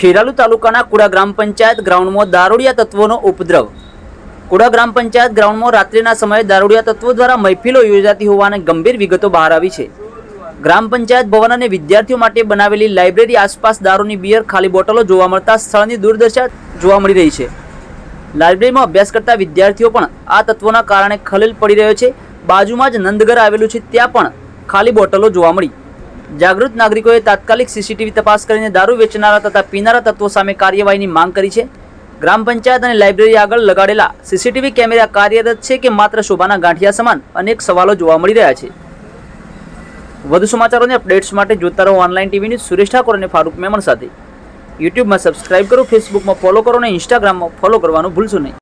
ખેરાલુ તાલુકાના કુડા ગ્રામ પંચાયત ગ્રાઉન્ડમાં દારૂડિયા તત્વોનો ઉપદ્રવ. કુડા ગ્રામ પંચાયત ગ્રાઉન્ડમાં રાત્રિના સમયે દારૂડિયા તત્વો દ્વારા મહેફિલો યોજાતી હોવાની ગંભીર વિગતો બહાર આવી છે. ગ્રામ પંચાયત ભવન અને વિદ્યાર્થીઓ માટે બનાવેલી લાઇબ્રેરી આસપાસ દારૂની બિયર ખાલી બોટલો જોવા મળતા સ્થળની દુર્દશા જોવા મળી રહી છે. લાઇબ્રેરીમાં અભ્યાસ કરતા વિદ્યાર્થીઓ પણ આ તત્વોના કારણે ખલેલ પડી રહ્યો છે. બાજુમાં જ નંદઘર આવેલું છે, ત્યાં પણ ખાલી બોટલો જોવા મળી. જાગૃત નાગરિકોએ તાત્કાલિક સીસીટીવી તપાસ કરીને દારૂ વેચનારા તથા પીનારા તત્વો સામે કાર્યવાહીની માંગ કરી છે. ગ્રામ પંચાયત અને લાઇબ્રેરી આગળ લગાડેલા સીસીટીવી કેમેરા કાર્યરત છે કે માત્ર શોભાના ગાંઠિયા સમાન અનેક સવાલો જોવા મળી રહ્યા છે. વધુ સમાચારોની અપડેટ્સ માટે જોતા રહો online TV news Suresh Thakor અને ફારૂક મેમણ સાથે. યુટ્યુબમાં સબસ્ક્રાઇબ કરો, ફેસબુકમાં ફોલો કરો અને ઇન્સ્ટાગ્રામમાં ફોલો કરવાનું ભૂલશો નહીં.